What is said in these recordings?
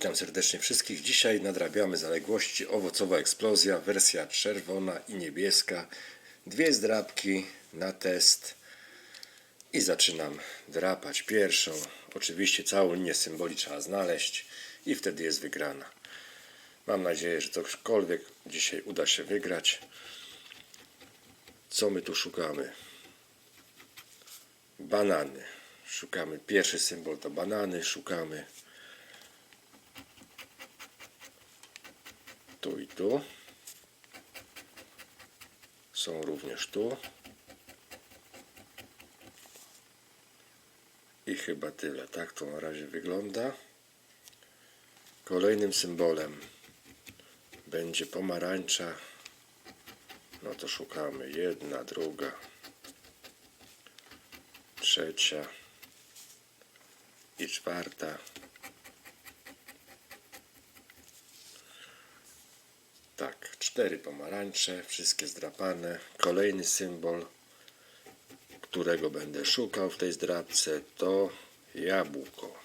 Witam serdecznie wszystkich. Dzisiaj nadrabiamy zaległości owocowa eksplozja, wersja czerwona i niebieska. Dwie zdrabki na test i zaczynam drapać pierwszą. Oczywiście całą linię symboli trzeba znaleźć i wtedy jest wygrana. Mam nadzieję, że cokolwiek dzisiaj uda się wygrać. Co my tu szukamy? Banany. Szukamy pierwszy symbol to banany, szukamy tu i tu. Są również tu. I chyba tyle. Tak to na razie wygląda. Kolejnym symbolem będzie pomarańcza. No to szukamy. Jedna, druga, trzecia i czwarta. Tak, cztery pomarańcze, wszystkie zdrapane. Kolejny symbol, którego będę szukał w tej zdrabce, to jabłko.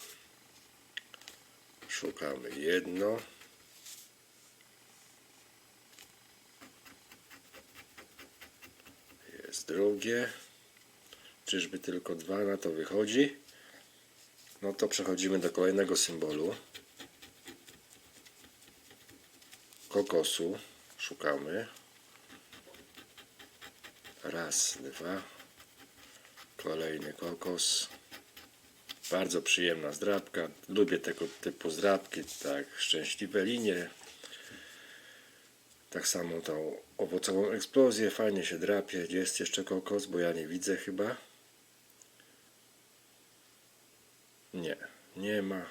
Szukamy jedno. Jest drugie. Czyżby tylko dwa na to wychodzi? No to przechodzimy do kolejnego symbolu. Kokosu. Szukamy. Raz, dwa. Kolejny kokos. Bardzo przyjemna zdrabka. Lubię tego typu zdrabki, tak szczęśliwe linie. Tak samo tą owocową eksplozję. Fajnie się drapie. Gdzie jest jeszcze kokos? Bo ja nie widzę chyba. Nie, nie ma.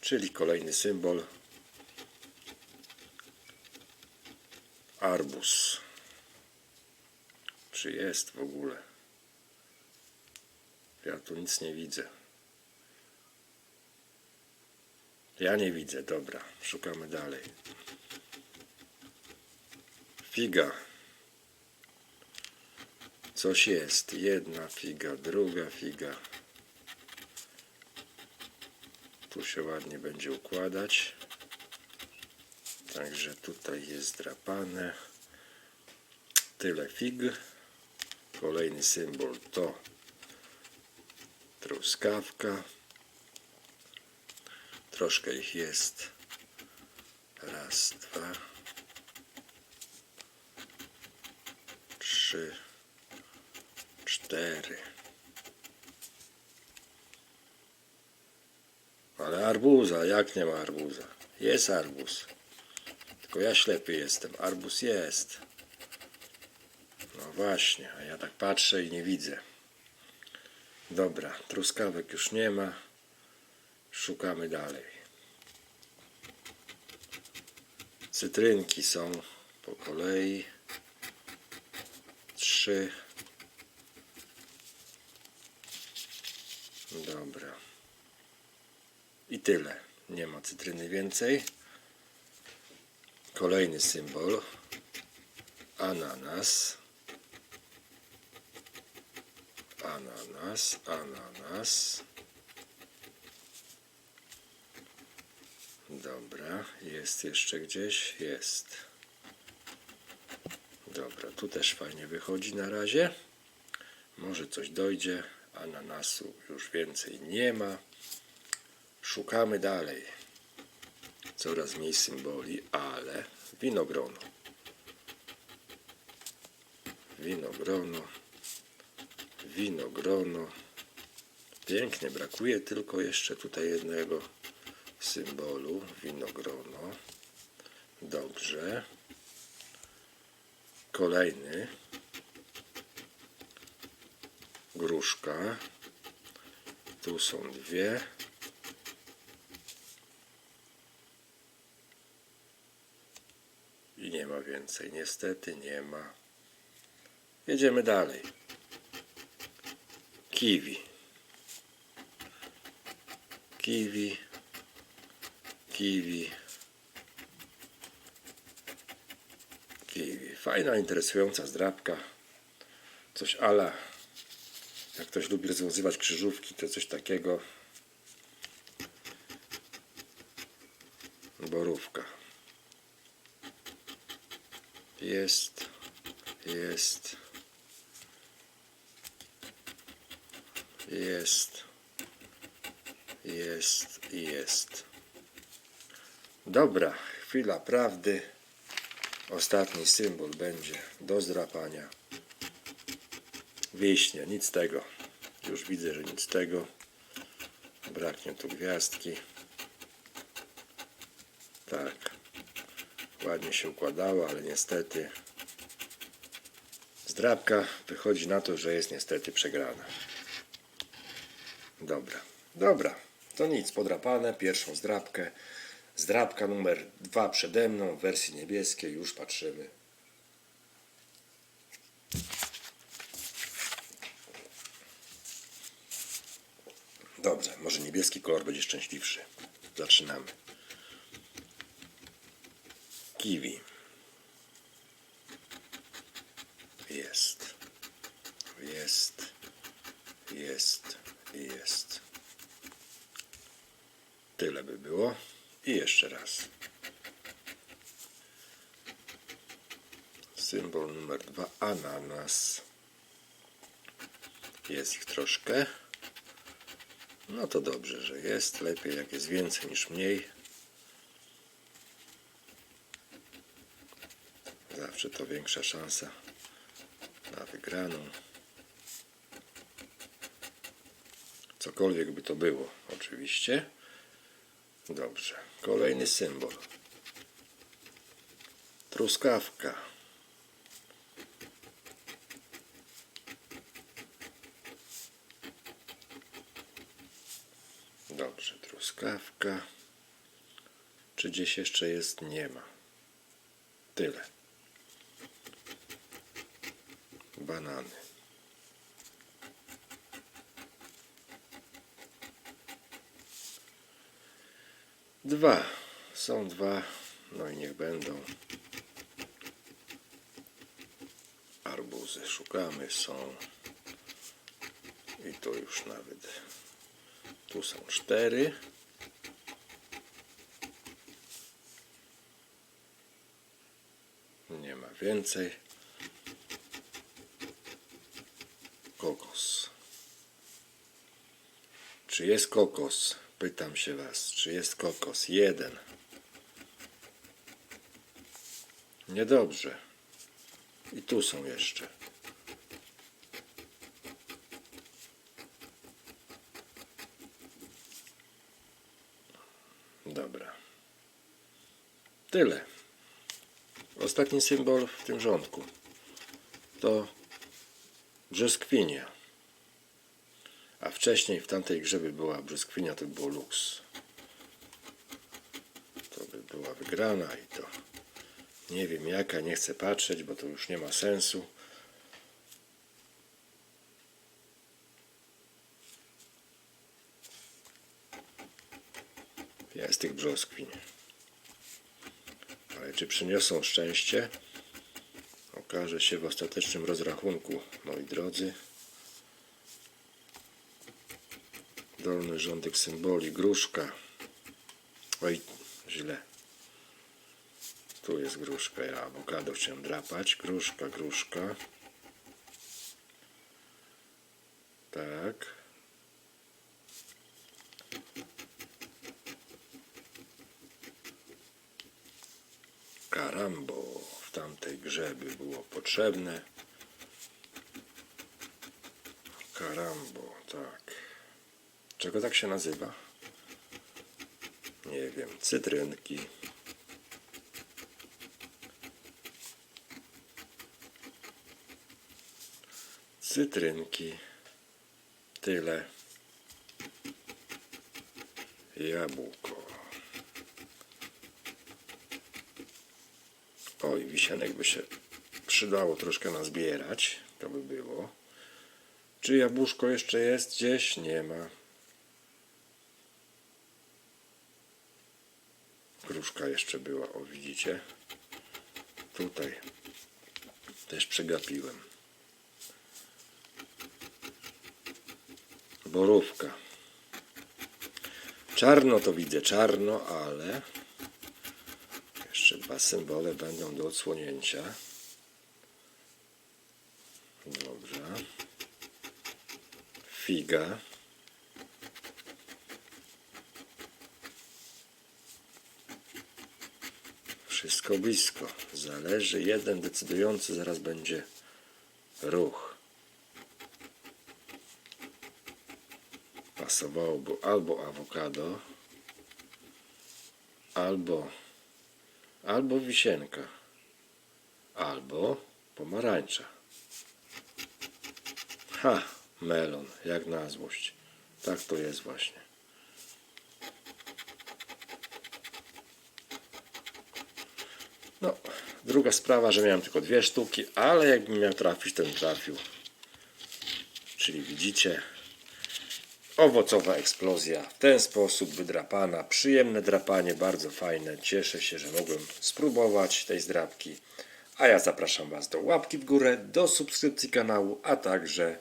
Czyli kolejny symbol. Arbus. Czy jest w ogóle? Ja tu nic nie widzę. Ja nie widzę, dobra, szukamy dalej. Figa. Coś jest. Jedna figa, druga figa. Tu się ładnie będzie układać. Także tutaj jest drapane. Tyle fig. Kolejny symbol to truskawka. Troszkę ich jest. Raz, dwa, trzy, cztery. Ale arbuza, jak nie ma arbuza? Jest arbuz. Tylko ja ślepy jestem. Arbuz jest. No właśnie, a ja tak patrzę i nie widzę. Dobra, truskawek już nie ma. Szukamy dalej. Cytrynki są po kolei. Trzy. Dobra. I tyle. Nie ma cytryny więcej. Kolejny symbol. Ananas. Ananas, ananas. Dobra, jest jeszcze gdzieś? Jest. Dobra, tu też fajnie wychodzi na razie. Może coś dojdzie. Ananasu już więcej nie ma. Szukamy dalej. Coraz mniej symboli, ale winogrono. Winogrono. Winogrono. Pięknie, brakuje tylko jeszcze tutaj jednego symbolu. Winogrono. Dobrze. Kolejny. Gruszka. Tu są dwie. Więcej. Niestety nie ma. Jedziemy dalej. Kiwi. Kiwi. Kiwi. Kiwi. Fajna, interesująca zdrabka. Coś ala. Jak ktoś lubi rozwiązywać krzyżówki, to coś takiego. Borówka. Jest, jest, jest, jest jest. Dobra, chwila prawdy. Ostatni symbol będzie do zdrapania. Wiśnie, nic tego. Już widzę, że nic tego. Braknie tu gwiazdki. Tak. Ładnie się układało, ale niestety zdrabka wychodzi na to, że jest niestety przegrana. Dobra, dobra. To nic, podrapane, pierwszą zdrabkę. Zdrabka numer dwa przede mną w wersji niebieskiej, już patrzymy. Dobrze, może niebieski kolor będzie szczęśliwszy. Zaczynamy. Kiwi. Jest. Jest. Jest. Jest. Tyle by było. I jeszcze raz. Symbol numer dwa. Ananas. Jest ich troszkę. No to dobrze, że jest. Lepiej jak jest więcej niż mniej. Zawsze to większa szansa na wygraną. Cokolwiek by to było, oczywiście. Dobrze. Kolejny symbol. Truskawka. Dobrze, truskawka. Czy gdzieś jeszcze jest? Nie ma. Tyle. Banany. Dwa. Są dwa. No i niech będą. Arbuzy szukamy. Są. I tu już nawet. Tu są cztery. Nie ma więcej. Kokos. Czy jest kokos? Pytam się was, czy jest kokos? Jeden. Niedobrze. I tu są jeszcze. Dobra. Tyle. Ostatni symbol w tym rządku to brzoskwinia. A wcześniej w tamtej grze by była brzoskwinia, to by było luks. To by była wygrana i to nie wiem jaka, nie chcę patrzeć, bo to już nie ma sensu. Jest tych brzoskwiń. Ale czy przyniosą szczęście? Okaże się w ostatecznym rozrachunku, moi drodzy. Dolny rządek symboli, gruszka. Oj, źle. Tu jest gruszka, ja awokado chciałem drapać. Gruszka, gruszka. Tak. Karambo w tamtej grze by było potrzebne. Karambo, tak. Czego tak się nazywa? Nie wiem. Cytrynki. Cytrynki. Tyle. Jabłko. Oj, wisianek by się przydało troszkę nazbierać. To by było. Czy jabłuszko jeszcze jest gdzieś? Nie ma. Gruszka jeszcze była, o widzicie? Tutaj też przegapiłem. Borówka. Czarno to widzę, czarno, ale Jeszcze dwa symbole będą do odsłonięcia. Dobrze. Figa. Wszystko blisko. Zależy jeden decydujący, zaraz będzie ruch. Pasowałoby albo awokado, albo, albo wisienka, albo pomarańcza. Ha, melon, jak na złość. Tak to jest właśnie. No, druga sprawa, że miałem tylko dwie sztuki, ale jakbym miał trafić, bym trafił. Czyli widzicie, owocowa eksplozja. W ten sposób wydrapana. Przyjemne drapanie, bardzo fajne. Cieszę się, że mogłem spróbować tej zdrapki. A ja zapraszam Was do łapki w górę, do subskrypcji kanału, a także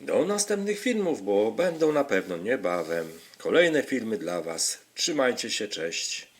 do następnych filmów, bo będą na pewno niebawem kolejne filmy dla Was. Trzymajcie się, cześć.